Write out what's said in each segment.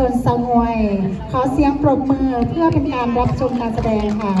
เนสาวหน่วย ขอเสียงปรบมือเพื่อเป็นการรับชมการแสดงค่ะ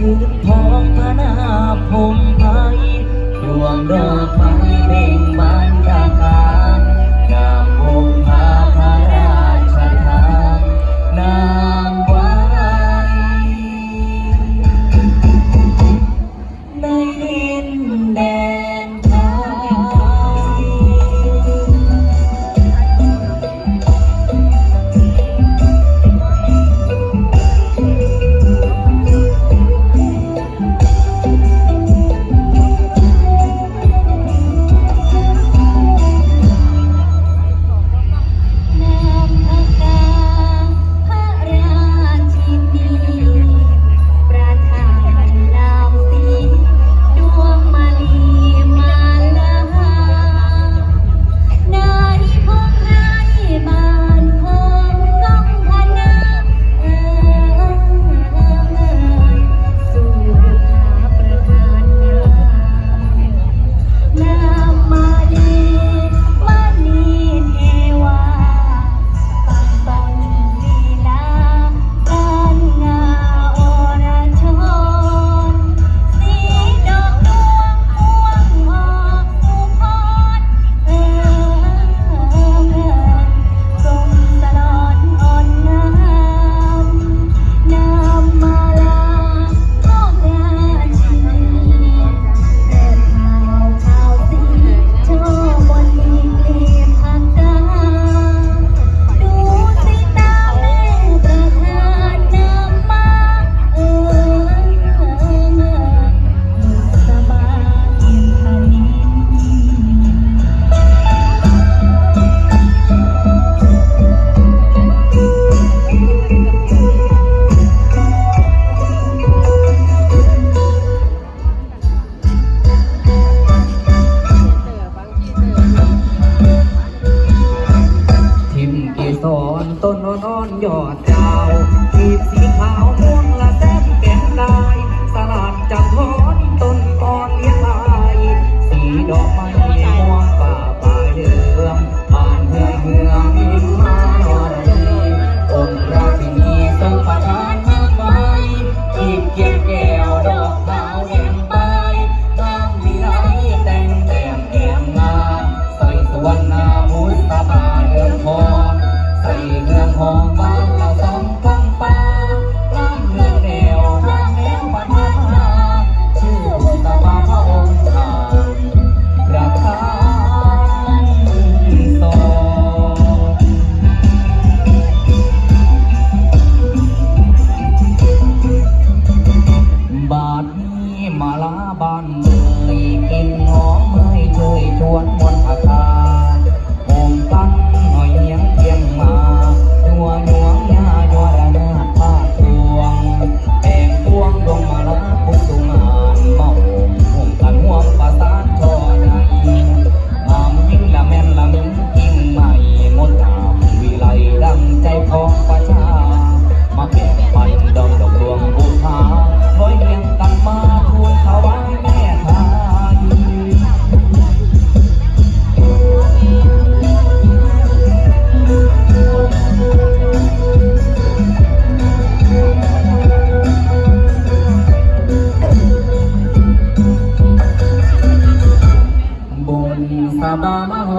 ยืนพา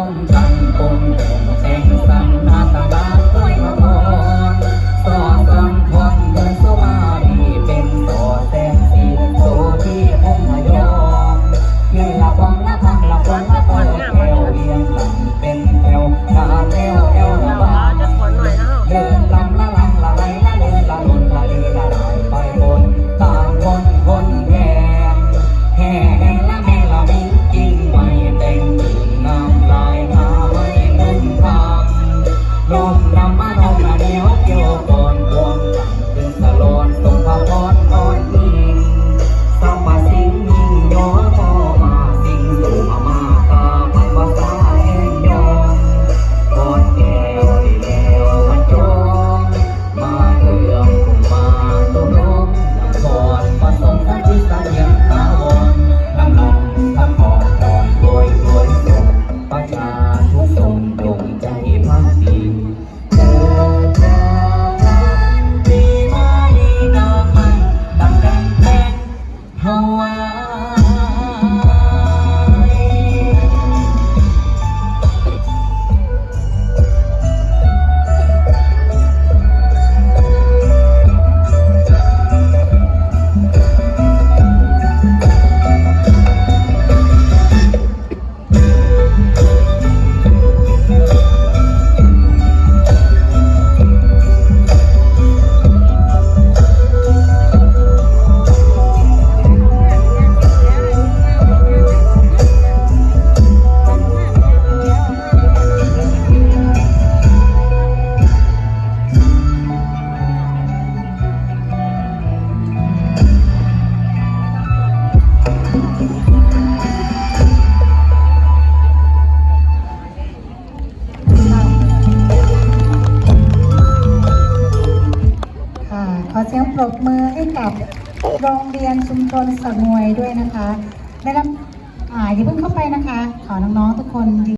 องจังกงเดินสงสัมมาสบา โรงเรียนชุมชนสงวยด้วยนะคะ ได้รับอ่าอย่าเพิ่งเข้าไปนะคะ ขอน้องๆทุกคน